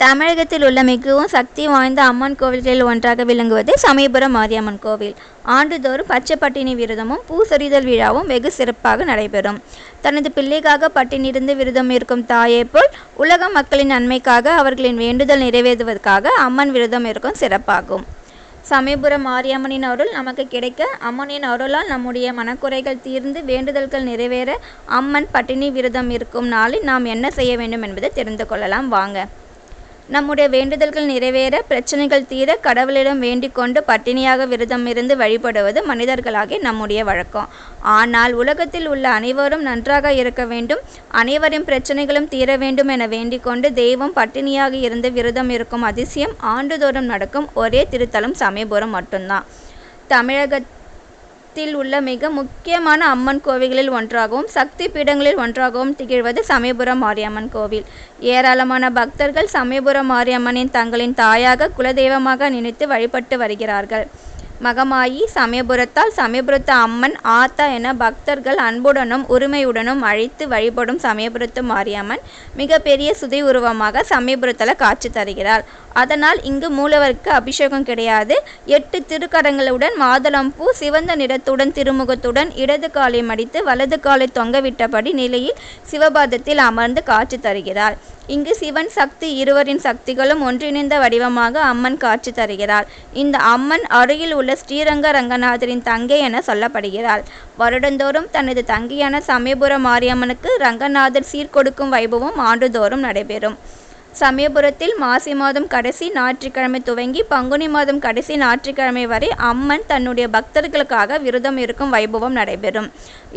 தமிழகத்தில் உள்ள மிகவும் சக்தி வாய்ந்த அம்மன் கோவில்களில் ஒன்றாக விளங்குவது சமயபுரம் மாரியம்மன் கோவில். ஆண்டுதோறும் பச்சை பட்டினி விரதமும் பூசொரிதல் விழாவும் வெகு சிறப்பாக நடைபெறும். தனது பிள்ளைக்காக பட்டினிருந்து விரதம் இருக்கும் தாயை போல் உலக மக்களின் நன்மைக்காக அவர்களின் வேண்டுதல் நிறைவேறுவதற்காக அம்மன் விரதம் இருக்கும் சிறப்பாகும். சமயபுரம் மாரியம்மனின் அருள் நமக்கு கிடைக்க அம்மனின் அருளால் நம்முடைய மனக்குறைகள் தீர்ந்து வேண்டுதல்கள் நிறைவேற அம்மன் பட்டினி விரதம் இருக்கும் நாளில் நாம் என்ன செய்ய வேண்டும் என்பதை தெரிந்து கொள்ளலாம். வாங்க. நம்முடைய வேண்டுதல்கள் நிறைவேற பிரச்சனைகள் தீர கடவுளிடம் வேண்டிக் கொண்டு பட்டினியாக விரதம் இருந்து வழிபடுவது மனிதர்களாகி நம்முடைய வழக்கம். ஆனால் உலகத்தில் உள்ள அனைவரும் நன்றாக இருக்க வேண்டும் அனைவரின் பிரச்சனைகளும் தீர வேண்டும் என வேண்டிக் கொண்டு தெய்வம் பட்டினியாக இருந்து விரதம் இருக்கும் அதிசயம் ஆண்டுதோறும் நடக்கும் ஒரே திருத்தலம் சமயபுரம் மட்டும்தான். தமிழக தமிழகத்தில் உள்ள மிக முக்கியமான அம்மன் கோவில்களில் ஒன்றாகவும் சக்தி பீடங்களில் ஒன்றாகவும் திகழ்வது சமயபுரம் மாரியம்மன் கோவில். ஏராளமான பக்தர்கள் சமயபுரம் மாரியம்மனின் தங்களின் தாயாக குலதெய்வமாக நினைத்து வழிபட்டு வருகிறார்கள். மகமாயி சமயபுரத்தால் சமயபுரத்து அம்மன் ஆத்தா என பக்தர்கள் அன்புடனும் உரிமையுடனும் அழைத்து வழிபடும் சமயபுரத்து மாரியம்மன் மிகப்பெரிய சுதை உருவமாக சமயபுரத்தில் காட்சி தருகிறார். அதனால் இங்கு மூலவருக்கு அபிஷேகம் கிடையாது. எட்டு திருக்கரங்களுடன் மாதுளம்பூ சிவந்த நிறத்துடன் திருமுகத்துடன் இடது காலை மடித்து வலது காலை தொங்கவிட்டபடி நிலையில் சிவபாதத்தில் அமர்ந்து காட்சி தருகிறார். இங்கு சிவன் சக்தி இருவரின் சக்திகளும் ஒன்றிணைந்த வடிவமாக அம்மன் காட்சி தருகிறார் இந்த அம்மன் அருகில் உள்ள ஸ்ரீரங்க ரங்கநாதரின் தங்கை என சொல்லப்படுகிறாள். வருடந்தோறும் தனது தங்கையான சமயபுர மாரியம்மனுக்கு ரங்கநாதர் சீர்கொடுக்கும் வைபவம் ஆண்டுதோறும் நடைபெறும். சமயபுரத்தில் மாசி மாதம் கடைசி ஞாயிற்றுக்கிழமை துவங்கி பங்குனி மாதம் கடைசி ஞாயிற்றுக்கிழமை வரை அம்மன் தன்னுடைய பக்தர்களுக்காக விரதம் இருக்கும் வைபவம் நடைபெறும்.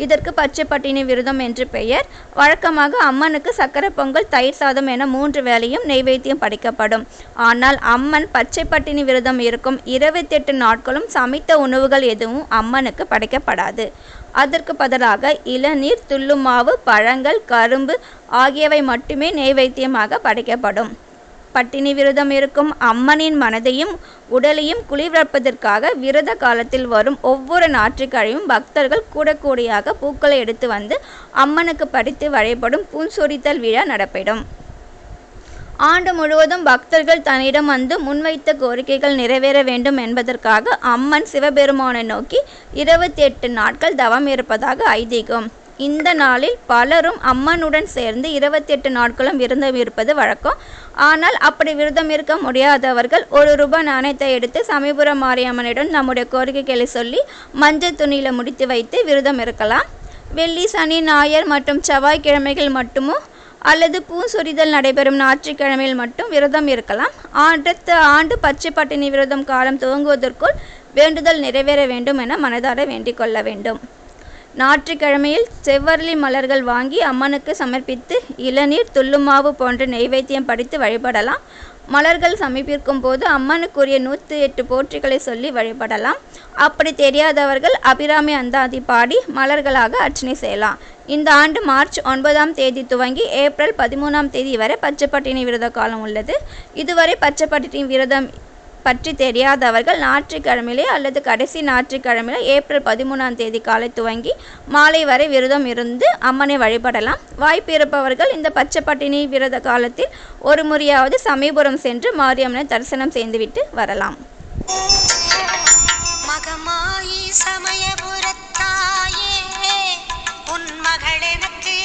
இதற்கு பச்சைப்பட்டினி விரதம் என்று பெயர். வழக்கமாக அம்மனுக்கு சக்கரை பொங்கல் தயிர் சாதம் என மூன்று வேளையும் நெய்வேத்தியம் படைக்கப்படும். ஆனால் அம்மன் பச்சைப்பட்டினி விரதம் இருக்கும் இருபத்தெட்டு நாட்களும் சமைத்த உணவுகள் எதுவும் அம்மனுக்கு படைக்கப்படாது. அதற்கு பதிலாக இளநீர் துள்ளுமாவு பழங்கள் கரும்பு ஆகியவை மட்டுமே நெய்வேத்தியமாக படைக்கப்படும். பட்டினி விரதம் இருக்கும் அம்மனின் மனதையும் உடலையும் குளிர்விப்பதற்காக விரத காலத்தில் வரும் ஒவ்வொரு ஞாயிற்றுக்கிழமையும் பக்தர்கள் கூடக்கூடியாக பூக்களை எடுத்து வந்து அம்மனுக்கு படித்து வழிபடும் பூஞ்சொரித்தல் விழா நடப்பிடும். ஆண்டு முழுவதும் பக்தர்கள் தன்னிடம் வந்து முன்வைத்த கோரிக்கைகள் நிறைவேற வேண்டும் என்பதற்காக அம்மன் சிவபெருமானை நோக்கி இருபத்தி எட்டு நாட்கள் தவம் இருப்பதாக ஐதீகம். இந்த நாளில் பலரும் அம்மனுடன் சேர்ந்து இருபத்தி எட்டு நாட்களும் விருந்தம் இருப்பது வழக்கம். ஆனால் அப்படி விரதம் இருக்க முடியாதவர்கள் ஒரு ரூபாய் நாணயத்தை எடுத்து சமீபுரம் மாரியம்மனிடம் நம்முடைய கோரிக்கைகளை சொல்லி மஞ்சள் துணியில் முடித்து வைத்து விரதம் இருக்கலாம். வெள்ளி சனி ஞாயிறு மற்றும் செவ்வாய்க்கிழமைகள் மட்டுமும் அல்லது பூசொரிதல் நடைபெறும் ஞாயிற்றுக்கிழமையில் மட்டும் விரதம் இருக்கலாம். அடுத்த ஆண்டு பச்சை பட்டினி விரதம் காலம் துவங்குவதற்குள் வேண்டுதல் நிறைவேற வேண்டும் என மனதார வேண்டிக் கொள்ள வேண்டும். ஞாயிற்றுக்கிழமையில் செவ்வரளி மலர்கள் வாங்கி அம்மனுக்கு சமர்ப்பித்து இளநீர் துள்ளுமாவு போன்ற நெய்வேத்தியம் படித்து வழிபடலாம். மலர்கள் சமர்ப்பிக்கும் போது அம்மனுக்குரிய நூற்றி எட்டு போற்றிகளை சொல்லி வழிபடலாம். அப்படி தெரியாதவர்கள் அபிராமி அந்தாதி பாடி மலர்களாக அர்ச்சனை செய்யலாம். இந்த ஆண்டு மார்ச் ஒன்பதாம் தேதி துவங்கி ஏப்ரல் பதிமூணாம் தேதி வரை பச்சைப்பட்டினி விரத காலம் உள்ளது. இதுவரை பச்சைப்பட்டினி விரதம் பற்றி தெரியாதவர்கள் ஞாயிற்றுக்கிழமையிலே அல்லது கடைசி ஞாயிற்றுக்கிழமையிலே ஏப்ரல் பதிமூணாம் தேதி காலை துவங்கி மாலை வரை விரதம் இருந்து அம்மனை வழிபடலாம். வாய்ப்பு இருப்பவர்கள் இந்த பச்சைப்பட்டினி விரத காலத்தில் ஒரு முறையாவது சமீபுரம் சென்று மாரியம்மனை தரிசனம் செய்துவிட்டு வரலாம்.